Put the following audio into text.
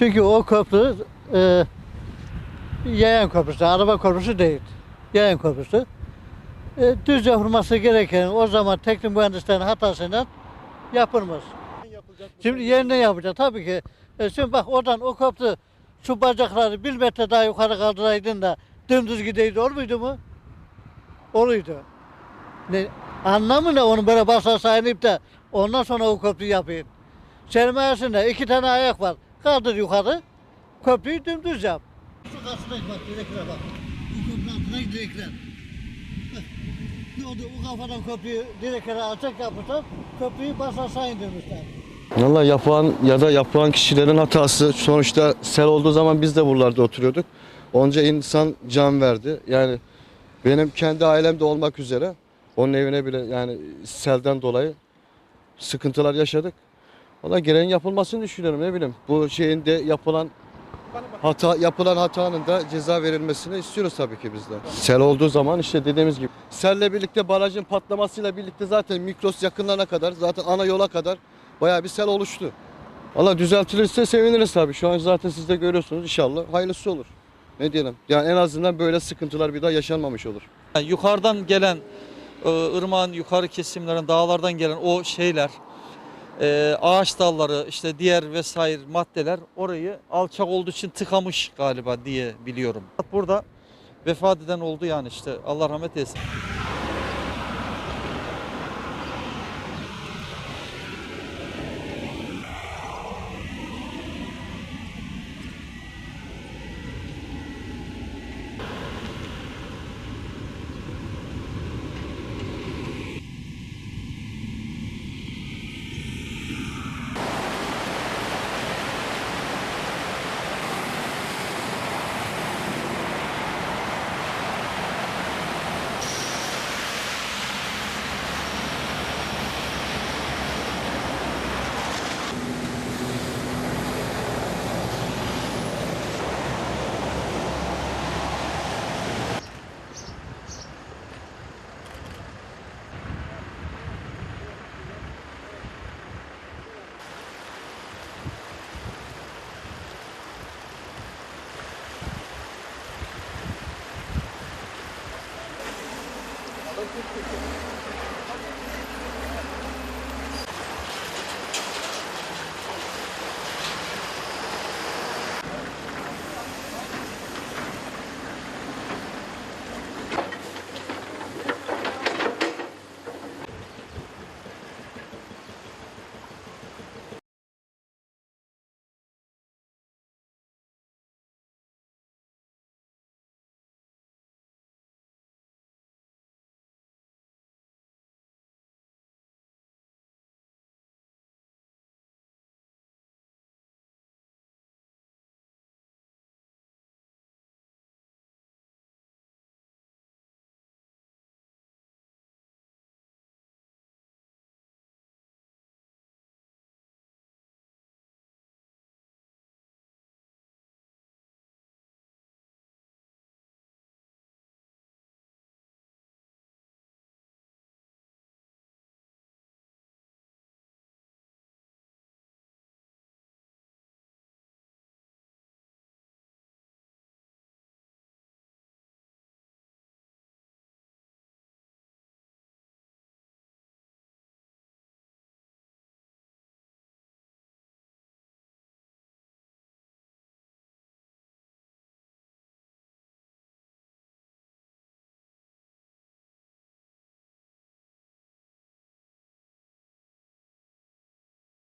Çünkü o köprü e, yayan köprüsü, araba köprüsü değil. Yayan köprüsü. E, düz yapılması gereken o zaman teknik mühendislerin hatasıyla yapılmaz. Şimdi yerine yapacak tabii ki. E, şimdi bak oradan o köprü şu bacakları bir metre daha yukarı kaldıraydın da dümdüz gideydi olur muydu mu? Oluydu. Ne, anlamı ne onun böyle basa sayınıp da ondan sonra o köprüyü yapayım. Sermayesinde iki tane ayak var. Kaldır yukarı. Köprüyü dümdüz yap. Şu karşıdaki bak direklere bak. Bu köprü altındaki direkler. Ne oldu? O kafadan köprüyü direklere alçak yapmışlar. Köprüyü basasa indirmişler. Valla yapan ya da yapan kişilerin hatası. Sonuçta sel olduğu zaman biz de buralarda oturuyorduk. Onca insan can verdi. Yani benim kendi ailemde olmak üzere onun evine bile yani selden dolayı sıkıntılar yaşadık. Valla gereğin yapılmasını düşünüyorum ne bileyim. Bu şeyin de yapılan hata yapılan hatanın da ceza verilmesini istiyoruz tabii ki biz de. Sel olduğu zaman işte dediğimiz gibi selle birlikte barajın patlamasıyla birlikte zaten mikros yakınlarına kadar zaten ana yola kadar bayağı bir sel oluştu. Valla düzeltilirse seviniriz tabii. Şu an zaten siz de görüyorsunuz inşallah hayırlısı olur. Ne diyelim? Yani en azından böyle sıkıntılar bir daha yaşanmamış olur. Yani yukarıdan gelen e, ırmağın yukarı kesimlerin dağlardan gelen o şeyler e, ağaç dalları işte diğer vesaire maddeler orayı alçak olduğu için tıkamış galiba diye biliyorum. Burada vefat eden oldu yani işte Allah rahmet eylesin.